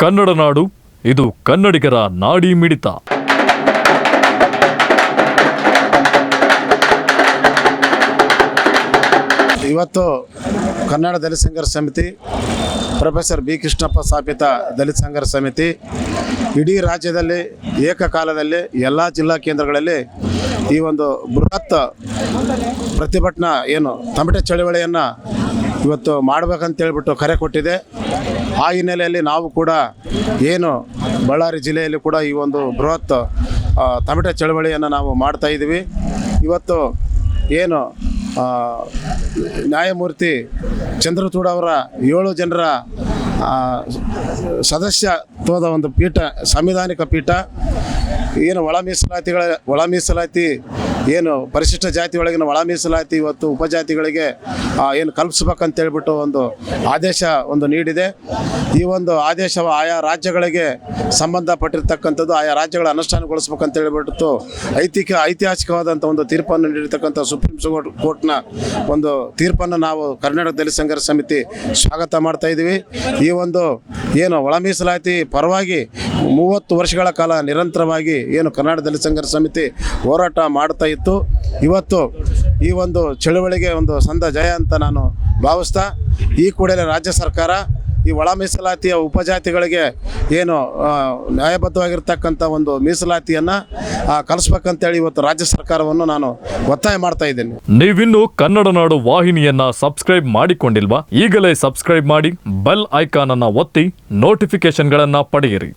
ಕನ್ನಡ ನಾಡು, ಇದು ಕನ್ನಡಿಗರ ನಾಡಿ ಮಿಡಿತ. ಇವತ್ತು ಕನ್ನಡ ದಲಿತ ಸಂಘರ್ಷ ಸಮಿತಿ, ಪ್ರೊಫೆಸರ್ ಬಿ ಕೃಷ್ಣಪ್ಪ ಸ್ಥಾಪಿತ ದಲಿತ ಸಂಘರ್ಷ ಸಮಿತಿ, ಇಡೀ ರಾಜ್ಯದಲ್ಲಿ ಏಕಕಾಲದಲ್ಲಿ ಎಲ್ಲ ಜಿಲ್ಲಾ ಕೇಂದ್ರಗಳಲ್ಲಿ ಈ ಒಂದು ಬೃಹತ್ ಪ್ರತಿಭಟನಾ ಏನು ತಮಟೆ ಚಳವಳಿಯನ್ನು ಇವತ್ತು ಮಾಡ್ಬೇಕಂತ ಹೇಳ್ಬಿಟ್ಟು ಕರೆ ಕೊಟ್ಟಿದೆ. ಆ ಹಿನ್ನೆಲೆಯಲ್ಲಿ ನಾವು ಕೂಡ ಏನು ಬಳ್ಳಾರಿ ಜಿಲ್ಲೆಯಲ್ಲಿ ಕೂಡ ಈ ಒಂದು ಬೃಹತ್ ತಮಟೆ ಚಳವಳಿಯನ್ನು ನಾವು ಮಾಡ್ತಾ ಇದ್ದೀವಿ ಇವತ್ತು ಏನು ನ್ಯಾಯಮೂರ್ತಿ ಚಂದ್ರಚೂಡ ಅವರ ಏಳು ಜನರ ಸದಸ್ಯತ್ವದ ಒಂದು ಪೀಠ, ಸಂವಿಧಾನಿಕ ಪೀಠ, ಏನು ಒಳ ಮೀಸಲಾತಿಗಳ, ಒಳ ಮೀಸಲಾತಿ ಏನು ಪರಿಶಿಷ್ಟ ಜಾತಿ ಒಳಗಿನ ಒಳ ಮೀಸಲಾತಿ ಇವತ್ತು ಉಪಜಾತಿಗಳಿಗೆ ಏನು ಕಲ್ಪಿಸ್ಬೇಕಂತ ಹೇಳ್ಬಿಟ್ಟು ಒಂದು ಆದೇಶ ಒಂದು ನೀಡಿದೆ. ಈ ಒಂದು ಆದೇಶ ಆಯಾ ರಾಜ್ಯಗಳಿಗೆ ಸಂಬಂಧಪಟ್ಟಿರ್ತಕ್ಕಂಥದ್ದು, ಆಯಾ ರಾಜ್ಯಗಳ ಅನುಷ್ಠಾನಗೊಳಿಸ್ಬೇಕಂತ ಹೇಳ್ಬಿಟ್ಟು ಐತಿಕ ಐತಿಹಾಸಿಕವಾದಂಥ ಒಂದು ತೀರ್ಪನ್ನು ನೀಡಿರ್ತಕ್ಕಂಥ ಸುಪ್ರೀಂ ಕೋರ್ಟ್ ಕೋರ್ಟ್ನ ಒಂದು ತೀರ್ಪನ್ನು ನಾವು ಕರ್ನಾಟಕ ದಲಿತ ಸಂಘರ್ಷ ಸಮಿತಿ ಸ್ವಾಗತ ಮಾಡ್ತಾ ಇದ್ದೀವಿ ಈ ಒಂದು ಏನು ಒಳ ಮೀಸಲಾತಿ ಪರವಾಗಿ ಮೂವತ್ತು ವರ್ಷಗಳ ಕಾಲ ನಿರಂತರವಾಗಿ ಏನು ಕರ್ನಾಟಕ ದಲಿತ ಸಂಘರ್ಷ ಸಮಿತಿ ಹೋರಾಟ ಮಾಡ್ತಾ ಇತ್ತು. ಇವತ್ತು ಈ ಒಂದು ಚಳುವಳಿಗೆ ಒಂದು ಸಂದ ಜಯ ಅಂತ ನಾನು ಭಾವಿಸ್ತಾ, ಈ ಕೂಡಲೇ ರಾಜ್ಯ ಸರ್ಕಾರ ಈ ಒಳ ಮೀಸಲಾತಿಯ ಉಪಜಾತಿಗಳಿಗೆ ಏನು ನ್ಯಾಯಬದ್ಧವಾಗಿರ್ತಕ್ಕಂಥ ಒಂದು ಮೀಸಲಾತಿಯನ್ನು ಕಲಿಸ್ಬೇಕಂತೇಳಿ ಇವತ್ತು ರಾಜ್ಯ ಸರ್ಕಾರವನ್ನು ನಾನು ಒತ್ತಾಯ ಮಾಡ್ತಾ ಇದ್ದೀನಿ. ನೀವಿನ್ನು ಕನ್ನಡ ನಾಡು ವಾಹಿನಿಯನ್ನ ಸಬ್ಸ್ಕ್ರೈಬ್ ಮಾಡಿಕೊಂಡಿಲ್ವಾ? ಈಗಲೇ ಸಬ್ಸ್ಕ್ರೈಬ್ ಮಾಡಿ, ಬೆಲ್ ಐಕಾನ್ ಅನ್ನ ಒತ್ತಿ ನೋಟಿಫಿಕೇಶನ್ಗಳನ್ನ ಪಡೆಯಿರಿ.